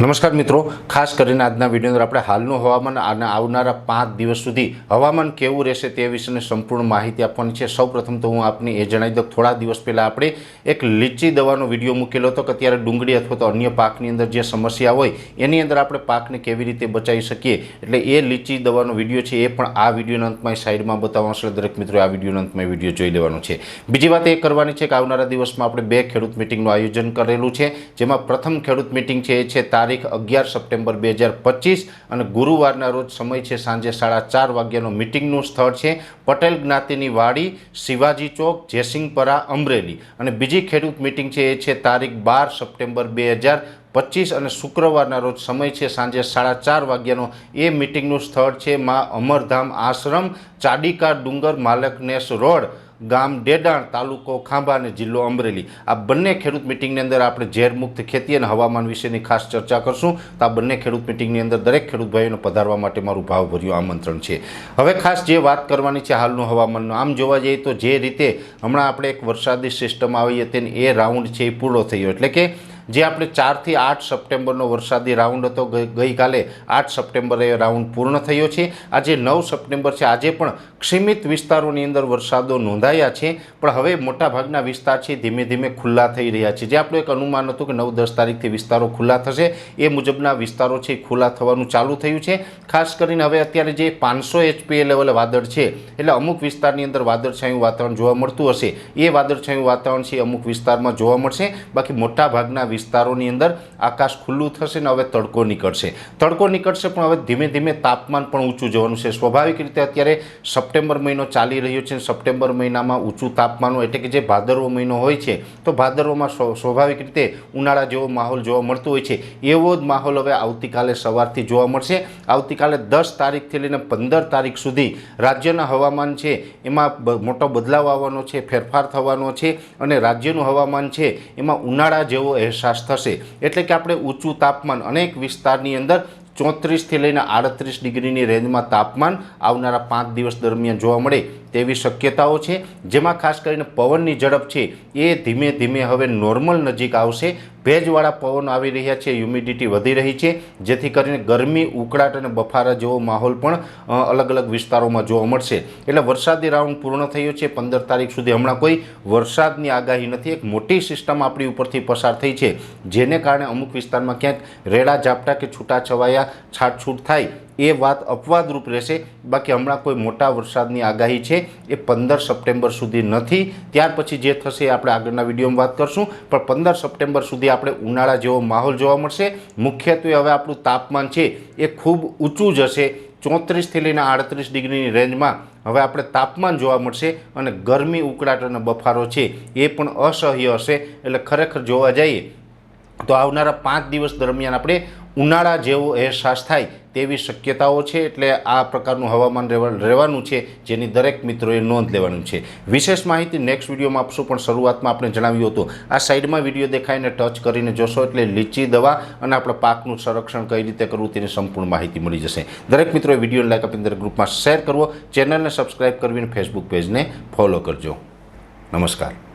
નમસ્કાર મિત્રો, ખાસ કરીને આજના વીડિયો અંદર આપણે હાલનું હવામાન અને આવનારા પાંચ દિવસ સુધી હવામાન કેવું રહેશે તે વિશેની સંપૂર્ણ માહિતી આપવાની છે. સૌપ્રથમ તો હું આપને એ જણાવી દઉં, થોડા દિવસ પહેલાં આપણે એક લીચી દવાનો વીડિયો મૂકેલો હતો કે અત્યારે ડુંગળી અથવા તો અન્ય પાકની અંદર જે સમસ્યા હોય એની અંદર આપણે પાકને કેવી રીતે બચાવી શકીએ. એટલે એ લીચી દવાનો વીડિયો છે એ પણ આ વિડીયોના અંતમાં સાઈડમાં બતાવવા છે. દરેક મિત્રો આ વિડીયોના અંતમાં વીડિયો જોઈ લેવાનો છે. બીજી વાત એ કરવાની છે કે આવનારા દિવસમાં આપણે બે ખેડૂત મિટિંગનું આયોજન કરેલું છે, જેમાં પ્રથમ ખેડૂત મિટિંગ છે એ છે તારીખ અગિયાર સપ્ટેમ્બર બે હજાર પચીસ અને ગુરુવારના રોજ સમય છે સાંજે સાડા ચાર વાગ્યાનો મિટિંગનું સ્થળ છે પટેલ જ્ઞાતિની વાડી, શિવાજી ચોક, જયસિંહપરા, અમરેલી. અને બીજી ખેડૂત મિટિંગ છે એ છે તારીખ બાર સપ્ટેમ્બર બે હજાર પચીસ અને શુક્રવારના રોજ સમય છે સાંજે સાડા ચાર વાગ્યાનો. એ મિટિંગનું સ્થળ છે મા અમરધામ આશ્રમ, ચાડીકા ડુંગર માલકનેસ રોડ. ગામ ડેડાણ તાલુકો ખાંભા અને જિલ્લો અમરેલી. આ બંને ખેડૂત મિટિંગની અંદર આપણે ઝેરમુક્ત ખેતી અને હવામાન વિશેની ખાસ ચર્ચા કરશું. તો આ બંને ખેડૂત મિટિંગની અંદર દરેક ખેડૂત ભાઈઓને પધારવા માટે મારું ભાવભર્યું આમંત્રણ છે. હવે ખાસ જે વાત કરવાની છે હાલનું હવામાનનું, આમ જોવા જઈએ તો જે રીતે હમણાં આપણે એક વરસાદી સિસ્ટમ આવી હતી એ રાઉન્ડ છે એ પૂરો થયો એટલે કે જે આપણે ચારથી આઠ સપ્ટેમ્બરનો વરસાદી રાઉન્ડ હતો, ગઈ- ગઈકાલે આઠ સપ્ટેમ્બરે રાઉન્ડ પૂર્ણ થયો છે. આજે નવ સપ્ટેમ્બર છે. આજે પણ ક્ષીમિત વિસ્તારોની અંદર વરસાદો નોંધાયા છે, પણ હવે મોટાભાગના વિસ્તાર છે ધીમે ધીમે ખુલ્લા થઈ રહ્યા છે. જે આપણું એક અનુમાન હતું કે નવ દસ તારીખથી વિસ્તારો ખુલ્લા થશે, એ મુજબના વિસ્તારો છે ખુલ્લા થવાનું ચાલુ થયું છે. ખાસ કરીને હવે અત્યારે જે પાંચસો એચપીએ લેવલે વાદળ છે, એટલે અમુક વિસ્તારની અંદર વાદળછાયું વાતાવરણ જોવા મળતું હશે. એ વાદળછાયું વાતાવરણ છે અમુક વિસ્તારમાં જોવા મળશે. બાકી મોટાભાગના વિસ્તારોની અંદર આકાશ ખુલ્લું થશે ને હવે તડકો નીકળશે. તડકો નીકળશે પણ હવે ધીમે ધીમે તાપમાન પણ ઊંચું જવાનું છે. સ્વાભાવિક રીતે અત્યારે સપ્ટેમ્બર મહિનો ચાલી રહ્યો છે સપ્ટેમ્બર મહિનામાં ઊંચું તાપમાન એટલે કે જે ભાદરવો મહિનો હોય છે, તો ભાદરવોમાં સ્વ- સ્વાભાવિક રીતે ઉનાળા જેવો માહોલ જોવા મળતો હોય છે. એવો જ માહોલ હવે આવતીકાલે સવારથી જોવા મળશે. આવતીકાલે દસ તારીખથી લઈને પંદર તારીખ સુધી રાજ્યના હવામાન છે, એમાં મોટો બદલાવ આવવાનો છે, ફેરફાર થવાનો છે અને રાજ્યનું હવામાન છે, એમાં ઉનાળા જેવો અહેસાસ થશે. એટલે કે આપણે ઊંચું તાપમાન અનેક વિસ્તારની અંદર ચોત્રીસથી લઈને આડત્રીસ ડિગ્રીની રેન્જમાં તાપમાન આવનારા પાંચ દિવસ દરમિયાન જોવા મળે. તેવી શક્યતાઓ છે. જેમાં ખાસ કરીને પવનની ઝડપ છે એ ધીમે ધીમે હવે નોર્મલ નજીક આવશે. ભેજવાળા પવન આવી રહ્યા છે, હ્યુમિડિટી વધી રહી છે. જેથી કરીને ગરમી, ઉકળાટ અને બફારા જેવો માહોલ પણ અલગ અલગ વિસ્તારોમાં જોવા મળશે. એટલે વરસાદી રાઉન્ડ પૂર્ણ થયો છે. પંદર તારીખ સુધી હમણાં કોઈ વરસાદની આગાહી નથી. એક મોટી સિસ્ટમ આપણી ઉપરથી પસાર થઈ છે. જેને કારણે અમુક વિસ્તારમાં ક્યાંક રેડા ઝાપટા કે છૂટાછવાયા છાટછૂટ થાય. એ વાત અપવાદરૂપ રહેશે. બાકી હમણાં કોઈ મોટા વરસાદની આગાહી છે એ પંદર સપ્ટેમ્બર સુધી નથી. ત્યાર પછી જે થશે આપણે આગળના વિડીયોમાં વાત કરશું. પણ પંદર સપ્ટેમ્બર સુધી આપણે ઉનાળા જેવો માહોલ જોવા મળશે. મુખ્યત્વે હવે આપણું તાપમાન છે એ ખૂબ ઊંચું જશે ચોત્રીસથી લઈને આડત્રીસ ડિગ્રીની રેન્જમાં હવે આપણે તાપમાન જોવા મળશે અને ગરમી, ઉકળાટ અને બફારો છે એ પણ અસહ્ય હશે. એટલે ખરેખર જોવા જઈએ તો આવનારા પાંચ દિવસ દરમિયાન આપણે ઉનાળા જેવો અહેસાસ થાય તેવી શક્યતાઓ છે એટલે આ પ્રકારનું હવામાન રહેવા- રહેવાનું છે, જેની દરેક મિત્રોએ નોંધ લેવાનું છે. વિશેષ માહિતી નેક્સ્ટ વિડીયોમાં આપશું, પણ શરૂઆતમાં આપણે જણાવ્યું હતું. આ સાઈડમાં વીડિયો દેખાઈને ટચ કરીને જોશો એટલે લીચી દવા અને આપણા પાકનું સંરક્ષણ કઈ રીતે કરવું તેની સંપૂર્ણ માહિતી મળી જશે. દરેક મિત્રોએ વીડિયો લાઈક આપીને દરેક ગ્રુપમાં શેર કરવો. ચેનલને સબસ્ક્રાઇબ કરવીને ફેસબુક પેજને ફોલો કરજો. નમસ્કાર.